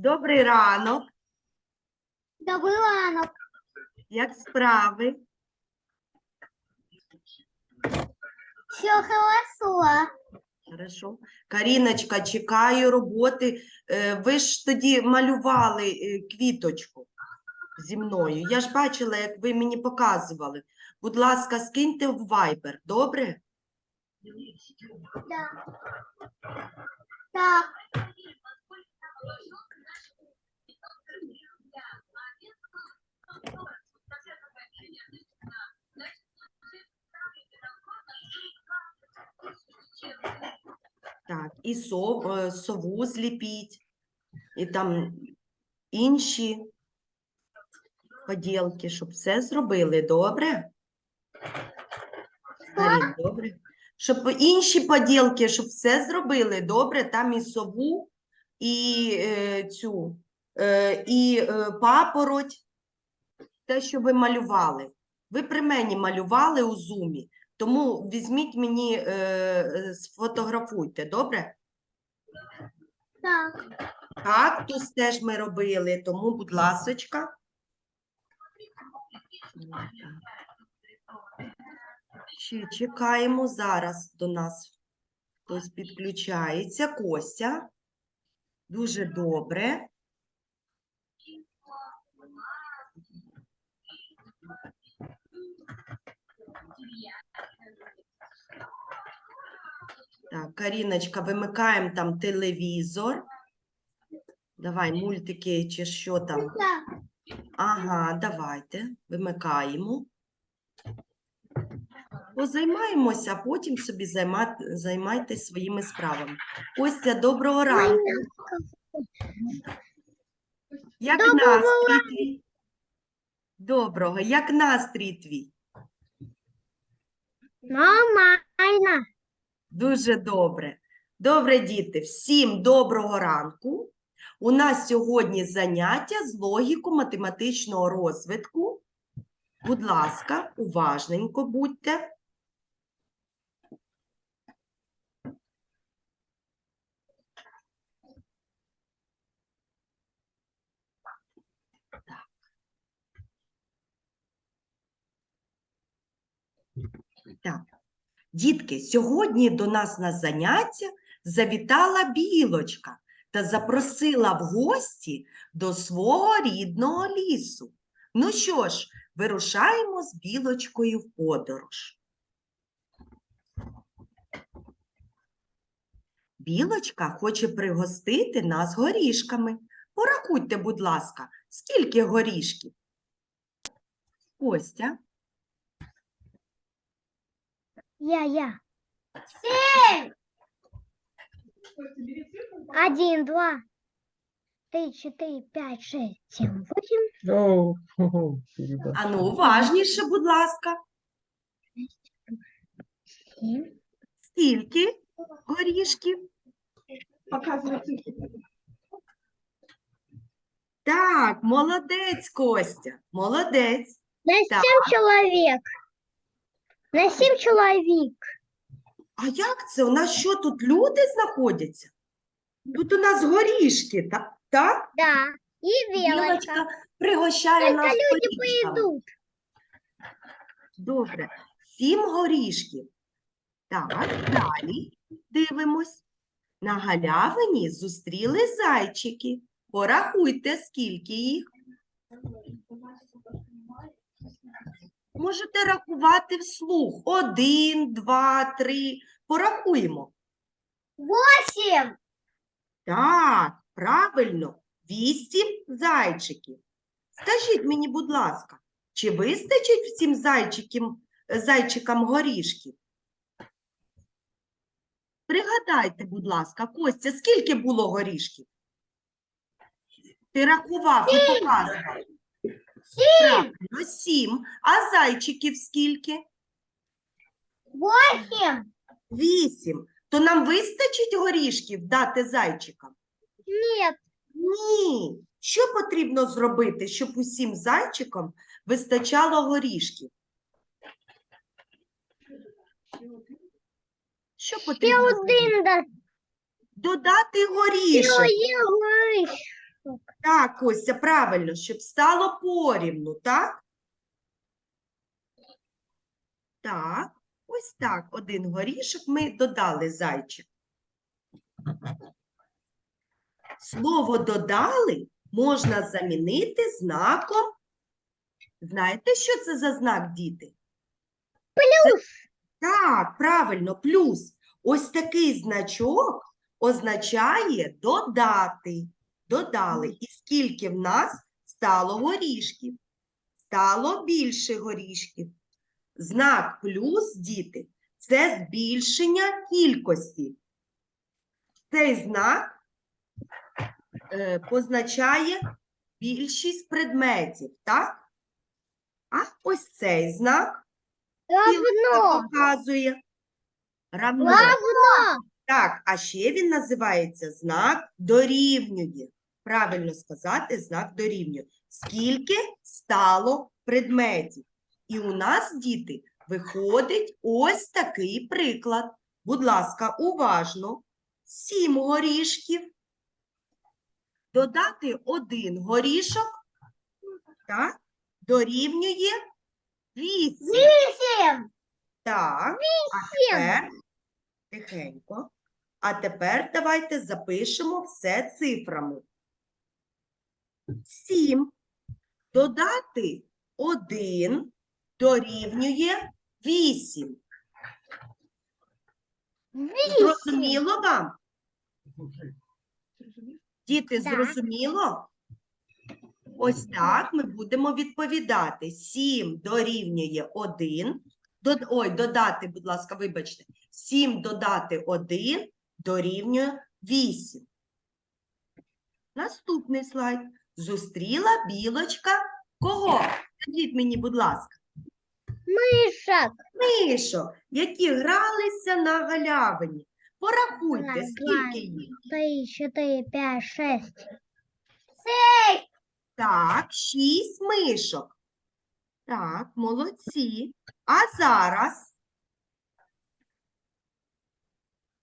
Добрий ранок. Добрий ранок. Як справи? Все хорошо. Хорошо. Каріночка, чекаю роботи. Е, Ви ж тоді малювали е, квіточку зі мною. Я ж бачила, як ви мені показували. Будь ласка, скиньте в Viber, добре? Да. Так. Так, і сов, е, сову зліпіть, і там інші поділки, щоб все зробили, добре? Карін, добре? Щоб інші поділки, щоб все зробили, добре? Там і сову, і е, цю, е, і е, папороть, те, що ви малювали. Ви при мені малювали у зумі, тому візьміть мені, е, е, сфотографуйте, добре? Так. Кактус теж ми робили, тому, будь ласочка. Ще чекаємо зараз до нас. Хтось підключається. Костя. Дуже добре. Так, Каріночка, вимикаємо там телевізор. Давай, мультики чи що там. Ага, давайте, вимикаємо. Позаймаємося, а потім собі займа... займайтесь своїми справами. Костя, доброго ранку. Як настрій? Доброго, як настрій твій? Нормально. Дуже добре. Добре, діти, всім доброго ранку. У нас сьогодні заняття з логіку математичного розвитку. Будь ласка, уважненько будьте. Так. Дітки, сьогодні до нас на заняття завітала білочка та запросила в гості до свого рідного лісу. Ну що ж, вирушаємо з білочкою в подорож. Білочка хоче пригостити нас горішками. Порахуйте, будь ласка, скільки горішків? Костя. Я, я. Семь. Один, два, три, четыре, пять, шесть, семь, восемь. О, хо-хо, перебор. А ну, уважніше, будь ласка. Семь. Скільки горішків? Так, молодець, Костя, молодець. На Так. семь человек. На семь человек. А як це? У нас що тут люди знаходяться? Тут у нас горішки, так? так? Да. Велочка. Білочка пригощає Только нас люди горішками. Добре, сім горішків. Так, далі дивимось. На галявині зустріли зайчики. Порахуйте, скільки їх. Можете рахувати вслух. Один, два, три. Порахуємо. Восемь. Так, правильно, вісім зайчиків. Скажіть мені, будь ласка, чи вистачить всім зайчикам, зайчикам горішків? Пригадайте, будь ласка, Костя, скільки було горішків? Ти рахував і показував. Правильно, сім. А зайчиків скільки? Восемь. Вісім. То нам вистачить горішків дати зайчикам? Нет. Ні. Що потрібно зробити, щоб усім зайчикам вистачало горішків? Що Ще потрібно зробити? один. Додати горішок. Горішок. Так, Костя, правильно, щоб стало порівну, так? Так, ось так. Один горішок ми додали зайчик. Слово додали можна замінити знаком. Знаєте, що це за знак, діти? Плюс. Так, правильно, плюс. Ось такий значок означає додати. Додали. І скільки в нас стало горішків? Стало більше горішків. Знак плюс, діти, це збільшення кількості. Цей знак е, позначає більшість предметів, так? А ось цей знак Равно. показує равно. Равно. Так, а ще він називається знак дорівнює. Правильно сказати, знак дорівнює. Скільки стало предметів? І у нас, діти, виходить ось такий приклад. Будь ласка, уважно. Сім горішків. Додати один горішок, так, дорівнює вісім. Вісім. Так, а тепер тихенько. А тепер давайте запишемо все цифрами. 7 додати 1 дорівнює 8. Зрозуміло вам? Діти, Так. зрозуміло? Ось так ми будемо відповідати. 7 дорівнює 1. Дод... Ой, додати, будь ласка, вибачте. 7 додати 1 дорівнює 8. Наступний слайд. Зустріла білочка кого? Скажіть мені, будь ласка. Мишок. Мишок, які гралися на галявині. Порахуйте, скільки їх. Три, чотири, п'ять, шесть. Так, шість мишок. Так, молодці. А зараз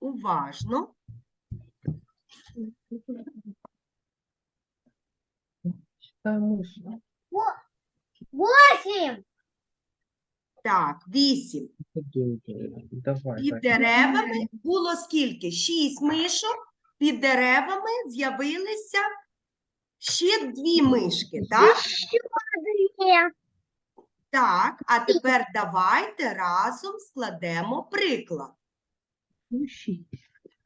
уважно. Мышь. Восім. Так, вісім. Давай. Під так. деревами було скільки? Шість мишок. Під деревами з'явилися ще дві мишки, так? Так, а тепер давайте разом складемо приклад. Ну, шість.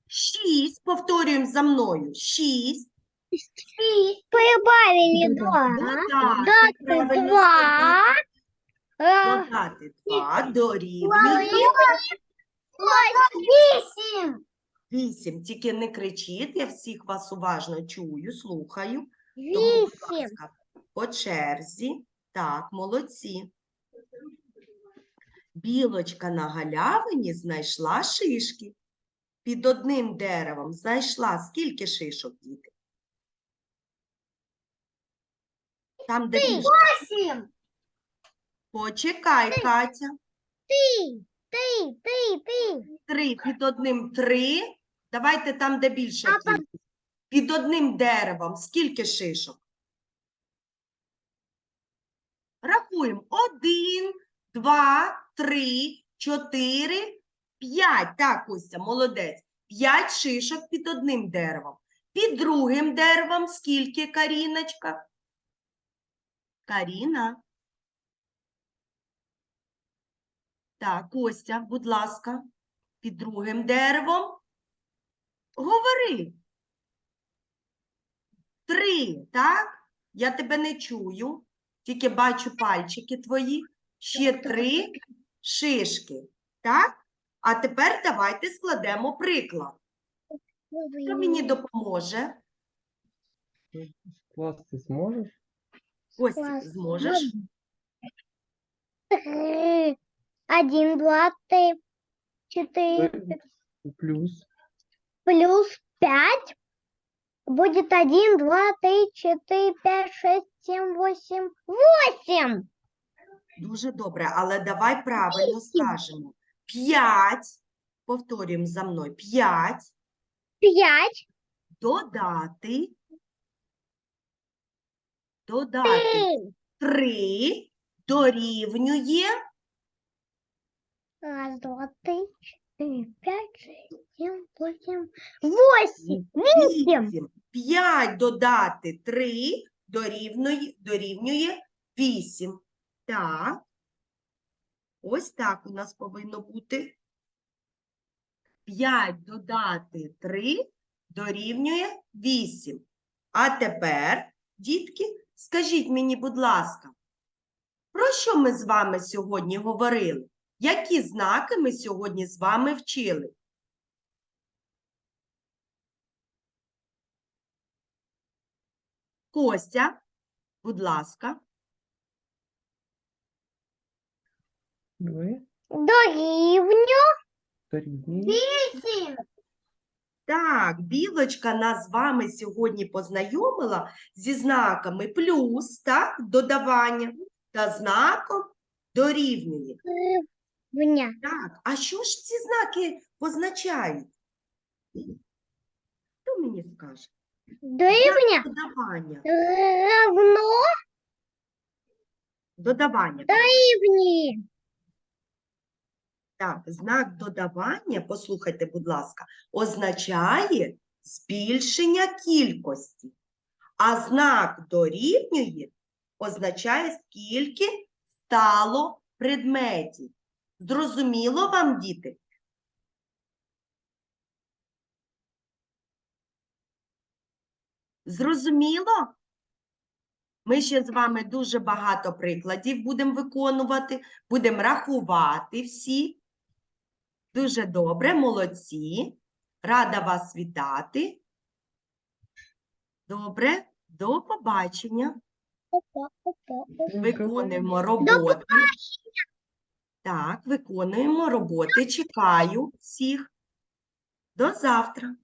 Шість, повторюємо за мною. Шість. Прибавили два. Додати, Додати два. Е, Додати два дорівнює Вісім. вісім. Тільки не кричіть, я всіх вас уважно чую, слухаю. Тому, будь Вісім. ласка, по черзі. Так, молодці. Білочка на галявині знайшла шишки. Під одним деревом знайшла скільки шишок, діти? Там, де більше. Вісім. Почекай, Катя. Ти, ти, ти, ти. Три. Під одним три. Давайте там, де більша А кількість. Під одним деревом скільки шишок? Рахуємо. Один, два, три, чотири, п'ять. Так, Костя, молодець. П'ять шишок під одним деревом. Під другим деревом скільки, Каріночка? Каріна. Так, Костя, будь ласка, під другим деревом. Говори. Три, так? Я тебе не чую, тільки бачу пальчики твої. Ще три шишки, так? А тепер давайте складемо приклад. Хто мені допоможе? Скласти зможеш? Костя, зможеш? Три. Один, два, три, четыре, Плюс. плюс пять. Будет один, два, три, четыре, пять, шесть, семь, восемь, восемь. Дуже добре, але давай правильно скажемо. П'ять, повторюємо за мною, п'ять Пять. додати додати Три. 3 дорівнює Раз, два, три, четыре, пять, шесть, семь, восемь, восемь. Вісім. 8. 5 додати 3 дорівнює, дорівнює 8. Так. Ось так у нас повинно бути. 5 додати 3 дорівнює 8. А тепер, дітки, скажіть мені, будь ласка, про що ми з вами сьогодні говорили? Які знаки ми сьогодні з вами вчили? Костя, будь ласка. Дорівню. дорівнює. Вісім. Так, білочка нас з вами сьогодні познайомила зі знаками плюс, так, додавання, та знаком дорівнює. Дорівня. Так, а що ж ці знаки позначають? Хто мені скаже? Дорівня. Додавання. Равно. Додавання. Дорівні. Так, знак додавання, послухайте, будь ласка, означає збільшення кількості, а знак дорівнює означає, скільки стало предметів. Зрозуміло вам, діти? Зрозуміло? Ми ще з вами дуже багато прикладів будемо виконувати, будемо рахувати всі. Дуже добре, молодці. Рада вас вітати. Добре, до побачення. Виконуємо роботи. Так, виконуємо роботи. Чекаю всіх. До завтра.